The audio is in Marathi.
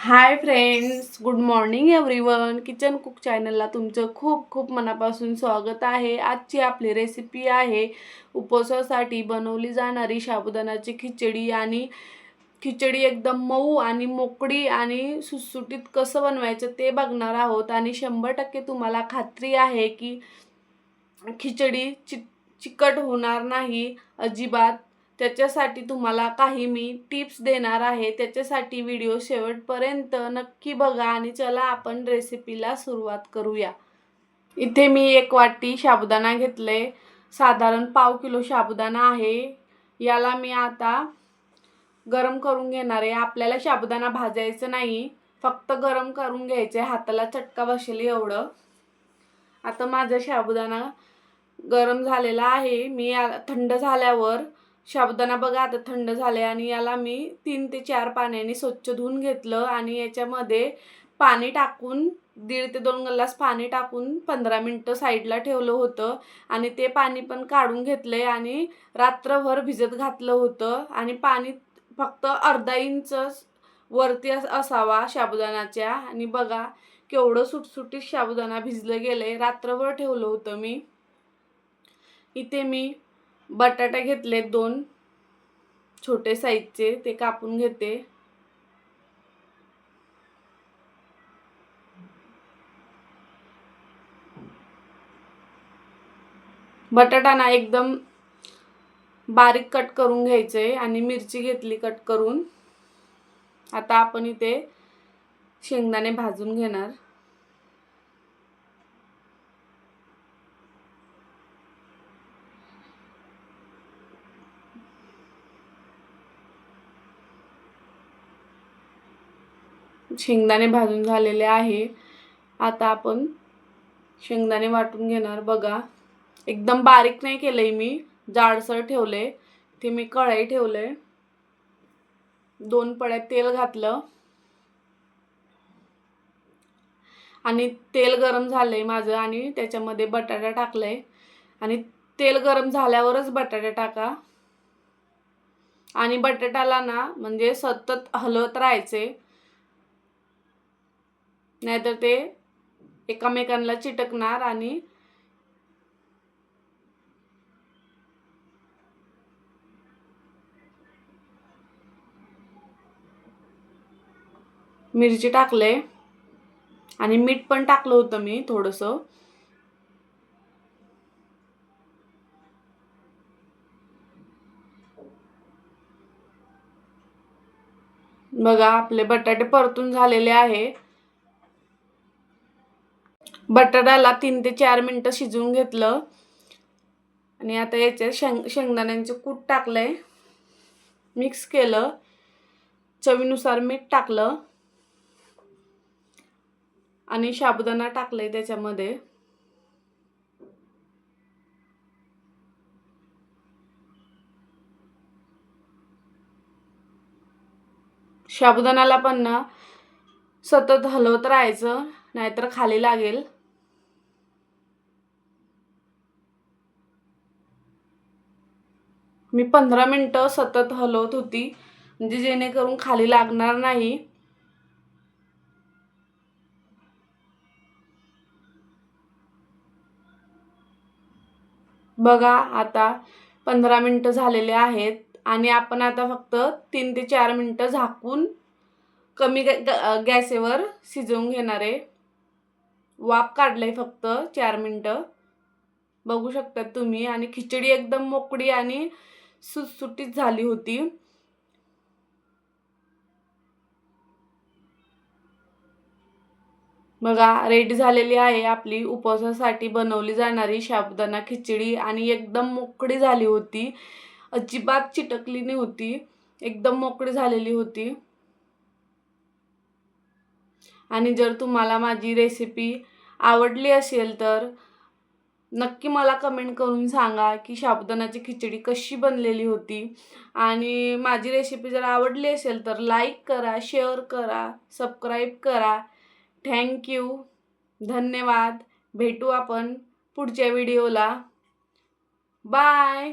Hi friends good morning everyone. Kitchen cook चॅनलला तुमचं खूप खूप मनापासून स्वागत आहे. आजची आपली रेसिपी आहे उपवासासाठी बनवली जाणारी साबुदाणाची खिचडी आणि खिचडी एकदम मऊ आणि मोकळी आणि सुटसुटीत कसं बनवायचं ते बघणार आहोत. आणि शंभर टक्के तुम्हाला खात्री आहे की खिचडी चि चिकट होणार नाही अजिबात. त्याच्यासाठी तुम्हाला काही मी टिप्स देणार आहे. त्याच्यासाठी व्हिडिओ शेवटपर्यंत नक्की बघा आणि चला आपण रेसिपीला सुरुवात करूया. इथे मी एक वाटी साबुदाणा घेतले साधारण पाव किलो साबुदाणा आहे. याला मी आता गरम करून घेणार आहे. आपल्याला साबुदाणा भाजायचं नाही. फक्त गरम करून घ्यायचं आहे हाताला चटका बसेल एवढं. आता माझा साबुदाणा गरम झालेला आहे. मी थंड झाल्यावर साबुदाणा बघा आता थंड झाले आणि याला मी तीन ते चार पाण्याने स्वच्छ धुवून घेतलं आणि याच्यामध्ये पाणी टाकून दीड ते दोन ग्लास पाणी टाकून पंधरा मिनटं साईडला ठेवलं होतं आणि ते पाणी पण काढून घेतलंय आणि रात्रभर भिजत घातलं होतं आणि पाणी फक्त अर्धा इंच वरती अस असावा साबुदाण्याच्या आणि बघा केवढं सुटसुटीत साबुदाणा भिजलं गेलं आहे रात्रभर ठेवलं होतं मी. इथे मी बटाटा घेतले दोन छोटे साईजचे ते कापून घेते. बटाटा ना एकदम बारीक कट करून घ्यायचे आणि मिरची घेतली कट करून. आता आपण इथे शेंगदाणे भाजून घेणार. शेंगदाणे भाजून झालेले आहे. आता आपण शेंगदाणे वाटून घेणार. बघा एकदम बारीक नाही केलंय मी. जाडसर ठेवले ते मी कढई ठेवले दोन पड्यात तेल घातलं. आणि तेल गरम झालंय माझं आणि त्याच्यामध्ये बटाटा टाकलंय. आणि तेल गरम झाल्यावरच बटाटा टाका. आणि बटाट्याला ना म्हणजे सतत हलवत राहायचे नाहीतर ते एकामेकांना चिटकणार आणि मिरची टाकले आणि मीठ पण टाकलं होतं मी थोडंसं. बघा आपले बटाटे परतून झालेले आहे बटाट्याला तीन ते चार मिनटं शिजवून घेतलं. आणि आता याच्यात शेंग शेंगदाण्यांचे कूट टाकलंय. मिक्स केलं. चवीनुसार मीठ टाकलं. आणि साबुदाणा टाकलंय त्याच्यामध्ये. साबुदाणाला पण ना सतत हलवत राहायचं नाहीतर खाली लागेल. मी पंधरा मिनटं सतत हलवत होती. म्हणजे जेणेकरून खाली लागणार नाही. बघा आता पंधरा मिनटं झालेले आहेत. आणि आपण आता फक्त तीन ते चार मिनटं झाकून कमी गॅ गॅसेवर शिजवून घेणार आहे. वाफ काढलं फक्त चार मिनटं. बघू शकतात तुम्ही. आणि खिचडी एकदम मोकळी आणि सुटसुटीत झाली होती. बघा रेडी झालेली आहे आपली उपवासासाठी बनवली जाणारी साबुदाणा खिचडी आणि एकदम मोकळी झाली होती. अजिबात चिटकली नाही होती. एकदम मोकळी झालेली होती. आणि जर तुम्हाला माझी रेसिपी आवडली असेल तर नक्की मला कमेंट करून सांगा की साबुदाणाची खिचडी कशी बनलेली होती. आणि माझी रेसिपी जर आवडली असेल तर लाईक करा शेअर करा सबस्क्राईब करा. थँक्यू धन्यवाद. भेटू आपण पुढच्या व्हिडिओला बाय